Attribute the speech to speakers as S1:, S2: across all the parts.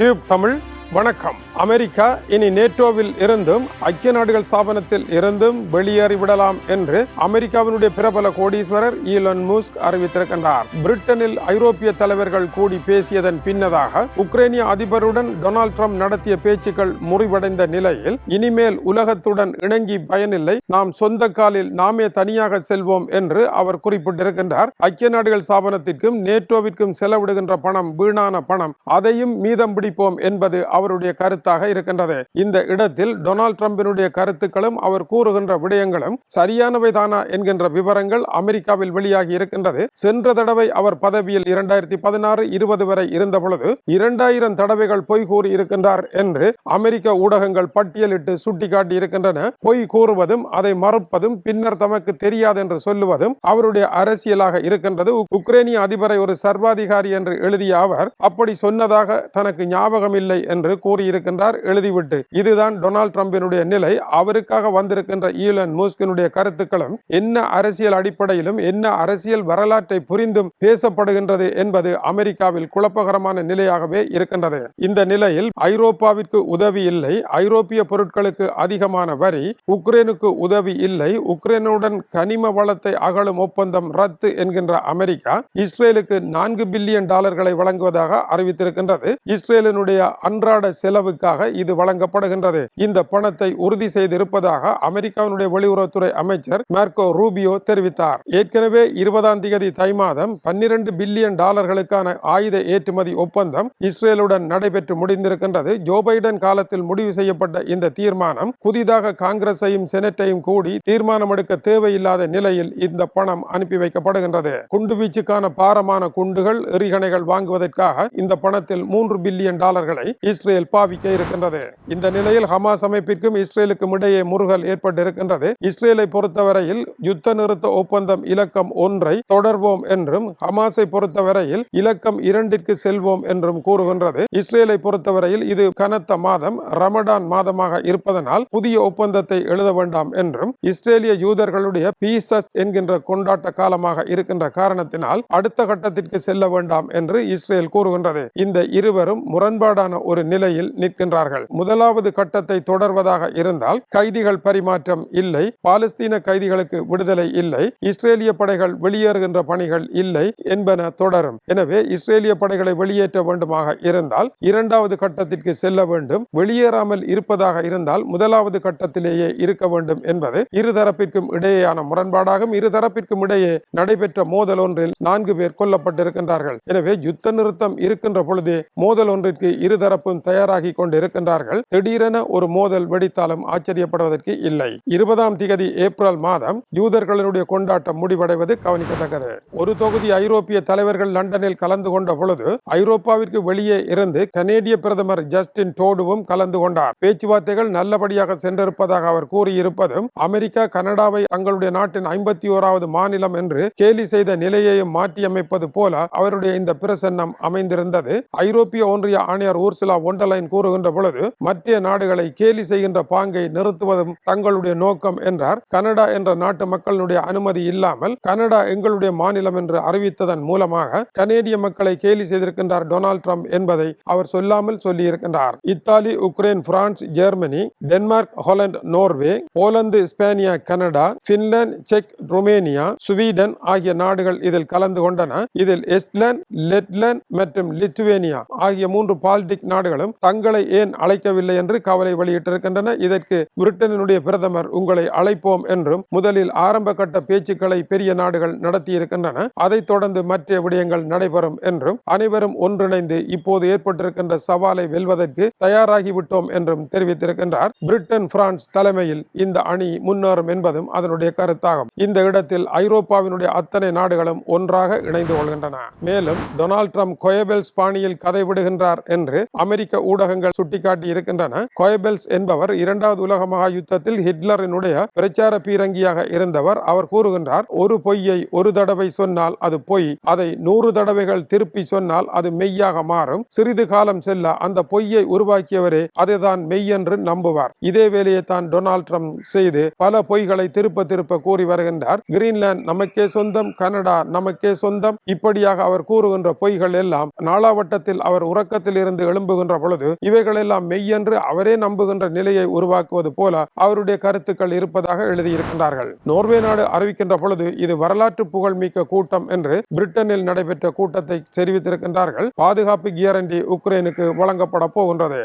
S1: Tube Tamil வணக்கம். America இனி நேட்டோவில் இருந்தும் ஐக்கிய நாடுகள் ஸ்தாபனத்தில் இருந்தும் வெளியேறிவிடலாம் என்று அமெரிக்காவினுடைய பிரபல கோடீஸ்வரர் ஈலன் முஸ்க் அறிவித்திருக்கின்றார். பிரிட்டனில் ஐரோப்பிய தலைவர்கள் கூடி பேசியதன் பின்னதாக உக்ரைனிய அதிபருடன் டொனால்ட் ட்ரம்ப் நடத்திய பேச்சுக்கள் முறிவடைந்த நிலையில் இனிமேல் உலகத்துடன் இணங்கி பயனில்லை நாம் சொந்த காலில் நாமே தனியாக செல்வோம் என்று அவர் குறிப்பிட்டிருக்கின்றார். ஐக்கிய நாடுகள் ஸ்தாபனத்திற்கும் நேட்டோவிற்கும் செலவிடுகின்ற பணம் வீணான பணம் அதையும் மீதம் பிடிப்போம் என்பது அவருடைய கருத்தாக இருக்கின்றது. இந்த இடத்தில் டொனால்ட் ட்ரம்பினுடைய கருத்துக்களும் அவர் கூறுகின்ற விடயங்களும் சரியானவை தானா என்கின்ற விவரங்கள் அமெரிக்காவில் வெளியாகி இருக்கின்றது. சென்ற தடவை அவர் பதவியில் இரண்டாயிரத்தி பதினாறு இருபது வரை இருந்த பொழுது இரண்டாயிரம் தடவைகள் பொய் கூறி இருக்கின்றார் என்று அமெரிக்க ஊடகங்கள் பட்டியலிட்டு சுட்டிக்காட்டி இருக்கின்றன. பொய் கூறுவதும் அதை மறுப்பதும் பின்னர் தமக்கு தெரியாது என்று சொல்லுவதும் அவருடைய அரசியலாக இருக்கின்றது. உக்ரைனிய அதிபரை ஒரு சர்வாதிகாரி என்று எழுதிய அவர் அப்படி சொன்னதாக தனக்கு ஞாபகம் இல்லை என்று என்று கூறியிருக்கின்றார் எழுதிவிட்டு. இதுதான் டொனால்டு ட்ரம்பினுடைய நிலை. அவருக்காக வந்திருக்கின்ற ஈலன் மூஸ்கினுடைய கருத்துக்களும் என்ன அரசியல் அடிப்படையிலும் என்ன அரசியல் வரலாற்றை புரிந்தும் பேசப்படுகின்றது என்பது அமெரிக்காவில் குழப்பகரமான நிலையாகவே இருக்கின்றது. இந்த நிலையில் ஐரோப்பாவிற்கு உதவி இல்லை. ஐரோப்பிய பொருட்களுக்கு அதிகமான வரி உக்ரைனுக்கு உதவி இல்லை. உக்ரைனுடன் கனிம வளத்தை அகலும் ஒப்பந்தம் ரத்து என்கின்ற அமெரிக்கா இஸ்ரேலுக்கு நான்கு பில்லியன் டாலர்களை வழங்குவதாக அறிவித்திருக்கின்றது. இஸ்ரேலினுடைய அன்றாட செலவுக்காக இது வழங்கப்படுகின்றது. இந்த பணத்தை உறுதி செய்திருப்பதாக அமெரிக்காவினுடைய வெளியுறவுத்துறை அமைச்சர் மார்க்கோ ரூபியோ தெரிவித்தார். ஏற்கனவே இருபதாம் தேதி தை மாதம் பன்னிரண்டு பில்லியன் டாலர்களுக்கான ஆயுத ஏற்றுமதி ஒப்பந்தம் இஸ்ரேலுடன் நடைபெற்று முடிந்திருக்கின்றது. ஜோ பைடன் காலத்தில் முடிவு செய்யப்பட்ட இந்த தீர்மானம் புதிதாக காங்கிரஸையும் செனட்டையும் கூடி தீர்மானம் எடுக்க தேவையில்லாத நிலையில் இந்த பணம் அனுப்பி வைக்கப்படுகின்றது. குண்டுவீச்சுக்கான பாரமான குண்டுகள் எறிகணைகள் வாங்குவதற்காக இந்த பணத்தில் மூன்று பில்லியன் டாலர்களை இஸ்ரேல் இஸ்ரேல் பாவிக்க இருக்கின்றது. இந்த நிலையில் ஹமாஸ் அமைப்பிற்கும் இஸ்ரேலுக்கும் இடையே முருகல் ஏற்பட்டிருக்கின்றது. இஸ்ரேலை பொறுத்தவரையில் யுத்த நிறுத்த ஒப்பந்தம் இலக்கம் ஒன்றை தொடர்வோம் என்றும் ஹமாஸை பொறுத்தவரையில் இலக்கம் இரண்டிற்கு செல்வோம் என்றும் கூறுகின்றது. இஸ்ரேலை பொறுத்தவரையில் இது கனத்த மாதம் ரமடான் மாதமாக இருப்பதனால் புதிய ஒப்பந்தத்தை எழுத வேண்டாம் என்றும் இஸ்ரேலிய யூதர்களுடைய பீசஸ் என்கின்ற கொண்டாட்ட காலமாக இருக்கின்ற காரணத்தினால் அடுத்த கட்டத்திற்கு செல்ல வேண்டாம் என்று இஸ்ரேல் கூறுகின்றது. இந்த இருவரும் முரண்பாடான ஒரு நிலை நிலையில் நிற்கின்றார்கள். முதலாவது கட்டத்தை தொடர்வதாக இருந்தால் கைதிகள் பரிமாற்றம் இல்லை. பாலஸ்தீன கைதிகளுக்கு விடுதலை இல்லை. இஸ்ரேலிய படைகள் வெளியேறுகின்ற பணிகள் இல்லை என்பன தொடரும். எனவே இஸ்ரேலிய படைகளை வெளியேற்ற வேண்டுமாக இருந்தால் இரண்டாவது கட்டத்திற்கு செல்ல வேண்டும். வெளியேறாமல் இருப்பதாக இருந்தால் முதலாவது கட்டத்திலேயே இருக்க வேண்டும் என்பது இருதரப்பிற்கும் இடையேயான முரண்பாடாகும். இருதரப்பிற்கும் இடையே நடைபெற்ற மோதல் ஒன்றில் நான்கு பேர் கொல்லப்பட்டிருக்கின்றார்கள். எனவே யுத்த நிறுத்தம் இருக்கின்ற பொழுது மோதல் ஒன்றிற்கு இருதரப்பும் தயாராகி கொண்டிருக்கின்றார்கள் திடீரென ஒரு மோதல் வெடித்தாலும் ஆச்சரியப்படுவதற்கு இல்லை. இருபதாம் திகதி ஏப்ரல் மாதம் யூதர்களுடைய கொண்டாட்டம் முடிவடைவது கவனிக்கத்தக்கது. ஒரு தொகுதி ஐரோப்பிய தலைவர்கள் லண்டனில் கலந்து கொண்ட பொழுது ஐரோப்பாவிற்கு வெளியே இருந்து கனேடிய பிரதமர் ஜஸ்டின் டோடுவும் கலந்து கொண்டார். பேச்சுவார்த்தைகள் நல்லபடியாக சென்றிருப்பதாக அவர் கூறியிருப்பதும் அமெரிக்கா கனடாவை தங்களுடைய நாட்டின் ஐம்பத்தி ஓராவது மாநிலம் என்று கேலி செய்த நிலையையும் மாற்றியமைப்பது போல அவருடைய இந்த பிரசன்னம் அமைந்திருந்தது. ஐரோப்பிய ஒன்றிய ஆணையர் ஊர்சுலா ஒண்டலைன் கூறுகின்ற பொழுது மற்ற நாடுகளை கேலி செய்கின்ற பாங்கை நிறுத்துவதும் தங்களுடைய நோக்கம் என்றார். கனடா என்ற நாட்டு மக்களுடைய அனுமதி இல்லாமல் கனடா எங்களுடைய மாநிலம் என்று அறிவித்ததன் மூலமாக கனேடிய மக்களை கேலி செய்திருக்கின்றார் டொனால்ட் ட்ரம்ப் என்பதை அவர் சொல்லாமல் சொல்லியிருக்கின்றார். Italy Ukraine France Germany Denmark Holland Norway Poland ஸ்பேனியா Canada Finland செக் ருமேனியா ஸ்வீடன் ஆகிய நாடுகள் இதில் கலந்து கொண்டன. இதில் எஸ்ட்லாந்து லெட்லாந்து மற்றும் லித்துவேனியா ஆகிய மூன்று பால்டிக் நாடுகளும் தங்களை ஏன் அழைக்கவில்லை என்று கவலை வெளியிட்டிருக்கின்றன. இதற்கு பிரிட்டனினுடைய பிரதமர் உங்களை அழைப்போம் என்றும் முதலில் ஆரம்ப கட்ட பேச்சுக்களை பெரிய நாடுகள் நடத்தியிருக்கின்றன. அதைத் தொடர்ந்து மற்ற விடயங்கள் நடைபெறும் என்றும் அனைவரும் ஒன்றிணைந்து இப்போது ஏற்பட்டிருக்கின்ற சவாலை வெல்வதற்கு தயாராகிவிட்டோம் என்றும் தெரிவித்திருக்கின்றார். பிரிட்டன் பிரான்ஸ் தலைமையில் இந்த அணி முன்னேறும் என்பதும் அதனுடைய கருத்தாகும். இந்த இடத்தில் ஐரோப்பாவினுடைய அத்தனை நாடுகளும் ஒன்றாக இணைந்து கொள்கின்றன. மேலும் டொனால்ட் ட்ரம்ப் கொயபெல்ஸ் பாணியில் கதை விடுகின்றார் என்று அமெரிக்க ஊடகங்கள் சுட்டிக்காட்டி இருக்கின்றன. கோயபெல்ஸ் என்பவர் இரண்டாவது உலக மகா யுத்தத்தில் ஹிட்லரினுடைய பிரச்சார பீரங்கியாக இருந்தவர். அவர் கூறுகின்றார் ஒரு பொய்யை ஒரு தடவை சொன்னால் அது பொய். அதை நூறு தடவைகள் திருப்பி சொன்னால் அது மெய்யாக மாறும். சிறிது காலம் செல்ல அந்த பொய்யை உருவாக்கியவரே அதுதான் மெய் என்று நம்புவார். இதே வேலையை தான் டொனால்ட் ட்ரம்ப் செய்து பல பொய்களை திருப்ப திருப்ப கூறி வருகின்றார். கிரீன்லாந்து நமக்கே சொந்தம் கனடா நமக்கே சொந்தம். இப்படியாக அவர் கூறுகின்ற பொய்கள் எல்லாம் நாளாவட்டத்தில் அவர் உறக்கத்தில் இருந்து எழும்புகின்ற பொழுது இவைகளெல்லாம் மெய்யென்று அவரே நம்புகின்ற நிலையை உருவாக்குவது போல அவருடைய கருத்துக்கள் இருப்பதாக எழுதியிருக்கின்றார்கள். நோர்வே நாடு அறிவிக்கின்ற பொழுது இது வரலாற்று புகழ்மிக்க கூட்டம் என்று பிரிட்டனில் நடைபெற்ற கூட்டத்தை தெரிவித்திருக்கின்றார்கள். பாதுகாப்பு கியரண்டி உக்ரைனுக்கு வழங்கப்பட போகின்றது.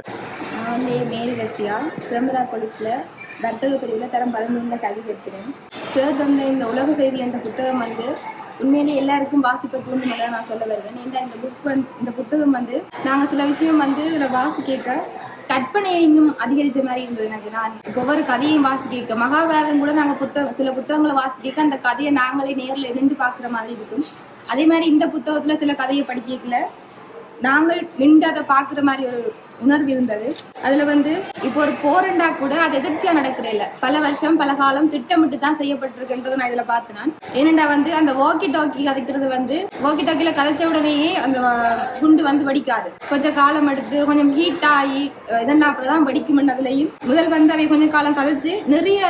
S2: நான் வந்து மேரி ரஷ்யா சிதம்பரா காலேஜில் வர்த்தக பிரிவில் தரம் பதினொன்றில் கல்வி கற்கிறேன். சார் தந்த இந்த உலக செய்தி என்ற புத்தகம் வந்து உண்மையிலேயே எல்லாருக்கும் வாசிப்பை தூண்டும் நான் சொல்ல வருவேன். ஏன்னா இந்த புக் வந்து இந்த புத்தகம் வந்து நாங்கள் சில விஷயம் வந்து இதில் வாசி கேட்க கற்பனையை இன்னும் அதிகரித்த மாதிரி இருந்தது எனக்கு. நான் ஒவ்வொரு கதையும் வாசி கேட்க மகாபாரதம் கூட நாங்கள் புத்தகம் சில புத்தகங்களை வாசி கேட்க அந்த கதையை நாங்களே நேரில் இருந்து பார்க்குற மாதிரி இருக்கும். அதே மாதிரி இந்த புத்தகத்தில் சில கதையை படிக்கல நாங்கள் நின்று அதை பார்க்குற மாதிரி ஒரு உணர்வு இருந்தது. அதுல வந்து இப்போ ஒரு போரண்டா கூட அது எதிர்ச்சியா நடக்கிற இல்ல. பல வருஷம் பல காலம் திட்டமிட்டு தான் செய்யப்பட்டிருக்குன்றதை நான் இதுல பார்த்தேன் நான். ஏனெண்டா வந்து அந்த வாக்கி டாக்கி கதைக்கிறது வந்து வாக்கி டாக்கில கதைச்ச உடனேயே அந்த குண்டு வந்து வெடிக்காது. கொஞ்சம் காலம் எடுத்து கொஞ்சம் ஹீட் ஆகி அஹ் இதெல்லாம் அப்படிதான் வெடிக்கும் அதுலயும் முதல் வந்து அவை கொஞ்சம் காலம் கதைச்சு நிறைய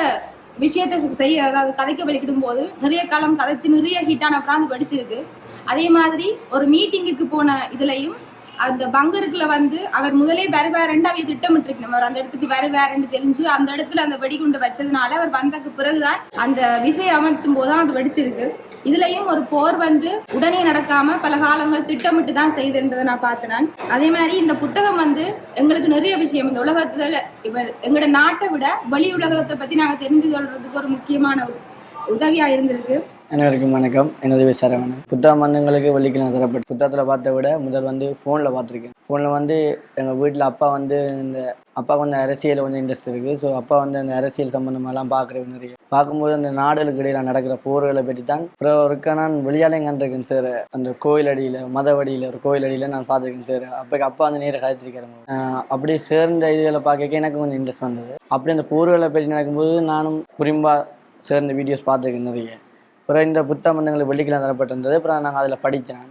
S2: விஷயத்தை செய்ய அதாவது கதைக்க வெளிக்கிடும் போது நிறைய காலம் கதைச்சு நிறைய ஹீட்டான அப்புறம் அது அதே மாதிரி ஒரு மீட்டிங்குக்கு போன இதுலயும் அந்த பங்கருக்குல வந்து அவர் முதலே வருவாருன்னு அவைய திட்டமிட்டிருக்கணும். அவர் அந்த இடத்துக்கு வருவாருன்னு தெரிஞ்சு அந்த இடத்துல அந்த வெடிகுண்டு வச்சதுனால அவர் வந்ததுக்கு பிறகுதான் அந்த விசை அமர்த்தும் போதுதான் அது வெடிச்சிருக்கு. இதுலயும் ஒரு போர் வந்து உடனே நடக்காம பல காலங்கள் திட்டமிட்டு தான் செய்துன்றதை நான் பார்த்தேன். நான். அதே மாதிரி இந்த புத்தகம் வந்து எங்களுக்கு நிறைய விஷயம். இந்த உலகத்துல இப்ப எங்களோட நாட்டை விட வெளி உலகத்தை பத்தி நாங்க தெரிஞ்சு கொள்றதுக்கு ஒரு முக்கியமான உதவியா இருந்திருக்கு.
S3: அனைவருக்கும் வணக்கம். எனது பேர் சரவணன். புத்தகம் வந்தவங்களுக்கு வெள்ளிக்கிழமை தரப்பட்டு புத்தகத்தில் பார்த்த விட முதல் வந்து ஃபோனில் பார்த்துருக்கேன். ஃபோனில் வந்து எங்கள் வீட்டில் அப்பா வந்து இந்த அப்பா வந்து அரசியல் கொஞ்சம் இன்ட்ரெஸ்ட் இருக்குது ஸோ அப்பா வந்து அந்த அரசியல் சம்மந்தமாலாம் பார்க்குறது நிறைய. பார்க்கும்போது அந்த நாடுகளுக்கு இடையில நடக்கிற போர்களை பற்றி தான் அப்புறம் ஒருக்கா நான் வெளியாலையும் கண்டிருக்கேன் சார் அந்த கோயில் அடியில் மதவடியில் ஒரு கோயில் அடியில் நான் பார்த்துருக்கேன் சார் அப்போ அப்பா வந்து நேராக கதைச்சிருக்காரு அப்படி சேர்ந்த இதுகளை பார்க்க எனக்கு கொஞ்சம் இன்ட்ரெஸ்ட் வந்தது. அப்படி அந்த போர்களை பற்றி நடக்கும்போது நானும் குறிப்பாக சேர்ந்த வீடியோஸ் பார்த்துருக்கேன் நிறைய. அப்புறம் இந்த புத்தகம் வந்து எங்களுக்கு வெள்ளிக்கிழமை தரப்பட்டிருந்தது. அப்புறம் நாங்கள் அதில் படித்தேன்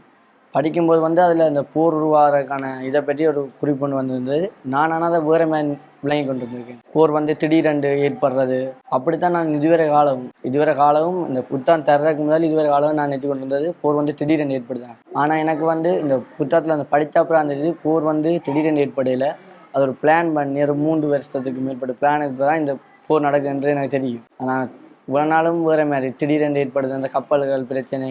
S3: படிக்கும்போது வந்து அதில் இந்த போர் உருவாகிறதுக்கான இதை பற்றி ஒரு குறிப்பு ஒன்று வந்திருந்தது. நான் ஆனால் அதை வேறு மேன் விளங்கி கொண்டு வந்திருக்கேன் போர் வந்து திடீரென்று ஏற்படுறது. அப்படித்தான் நான் இதுவரை காலம் இதுவரை காலமும் இந்த புத்தகம் தர்றதுக்கு முதல் இதுவரை காலம் நான் நினைத்து கொண்டு வந்தது போர் வந்து திடீரென்று ஏற்படுதான் ஆனால் எனக்கு வந்து இந்த புத்தகத்தில் அந்த படித்தாப்புறம் அந்த இது போர் வந்து திடீரென்று ஏற்படையில் அது ஒரு பிளான் பண்ணி ஒரு மூன்று வருஷத்துக்கு மேற்பட்ட பிளான் தான் இந்த போர் நடக்குதுன்றது எனக்கு தெரியும். ஆனால் இவ்வளோ நாளும் வேறு மாதிரி திடீரென்று ஏற்படுது அந்த கப்பல்கள் பிரச்சனை.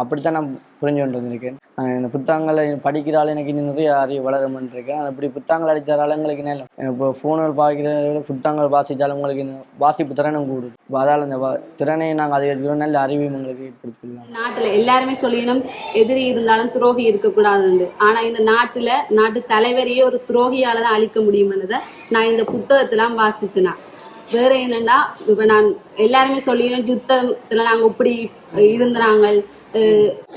S3: அப்படித்தான் நான் புரிஞ்சு கொண்டு வந்திருக்கேன். இந்த புத்தகங்களை படிக்கிறாள் எனக்கு இன்னும் நிறைய அறிவு வளருமென்று இருக்கேன். அப்படி புத்தகங்கள் அடித்தாலும் எங்களுக்கு நேரம். இப்போ ஃபோன்கள் பார்க்கிறத விட புத்தகங்கள் வாசித்தாலும் உங்களுக்கு வாசிப்பு திறனும் கூடும். அதால் அந்த திறனை நாங்கள் அதிகரிக்கிறோம். நல்ல அறிவையும் உங்களுக்கு ஏற்படுத்திடலாம்.
S4: நாட்டுல எல்லாருமே சொல்லினோம் எதிரி இருந்தாலும் துரோகி இருக்கக்கூடாதுன்னு ஆனா இந்த நாட்டுல நாட்டு தலைவரையே ஒரு துரோகியால் தான் அழிக்க முடியும்ன்றத நான் இந்த புத்தகத்தெல்லாம் வாசிச்சேனா வேற என்னன்னா இப்ப நான் எல்லாருமே சொல்லினோம் யுத்தத்துல நாங்க இப்படி இருந்தாங்க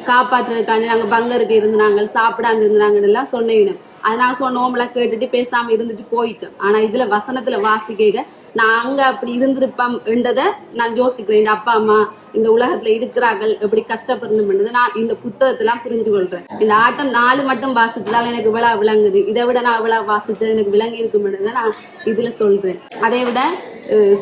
S4: காப்பாத்துறதுக்காண்டி நாங்க பங்கருக்கு இருந்தாங்க சாப்பிடாம இருந்தாங்கன்னு எல்லாம் சொன்னவினோம் அது நாங்கள் சொன்னோம்லாம் கேட்டுட்டு பேசாம இருந்துட்டு போயிட்டோம். ஆனா இதுல வசனத்துல வாசிக்க நான் அங்க அப்படி இருந்திருப்போம் என்றதை நான் யோசிக்கிறேன். என் அப்பா அம்மா இந்த உலகத்துல இருக்கிறார்கள் எப்படி கஷ்டப்படணும்ன்றது நான் இந்த புத்தகத்தெல்லாம் புரிஞ்சு கொள்றேன் இந்த ஆட்டம் நாலு மட்டும் வாசித்ததால எனக்கு இவ்வளவு விளங்குது. இதை விட நான் இவ்வளவு வாசித்தது எனக்கு விளங்கி இருக்கும்ன்றதை நான் இதுல சொல்றேன். அதை விட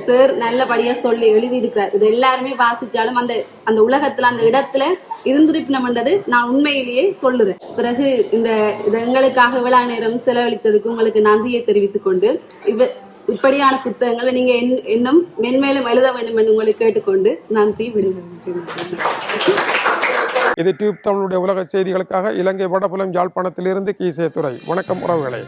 S4: சார் நல்லபடியா சொல்லி எழுதி இருக்கிறார் இது எல்லாருமே வாசிச்சாலும் அந்த அந்த உலகத்துல அந்த இடத்துல இருந்திருப்பினம்ன்றது நான் உண்மையிலேயே சொல்லுறேன். பிறகு இந்த இது எங்களுக்காக இவ்வளவு நேரம் செலவழித்ததுக்கு உங்களுக்கு நன்றியை தெரிவித்துக் கொண்டு இவ இப்படியான புத்தகங்களை நீங்க என்- இன்னும் மென்மேலும் எழுத வேண்டும் என்று உங்களை கேட்டுக்கொண்டு நன்றி விடுகிறேன்
S1: இது டியூப் தமிழுடைய உலக செய்திகளுக்காக இலங்கை வடபுலம் யாழ்ப்பாணத்திலிருந்து கீசே துறை வணக்கம் உறவுகளே.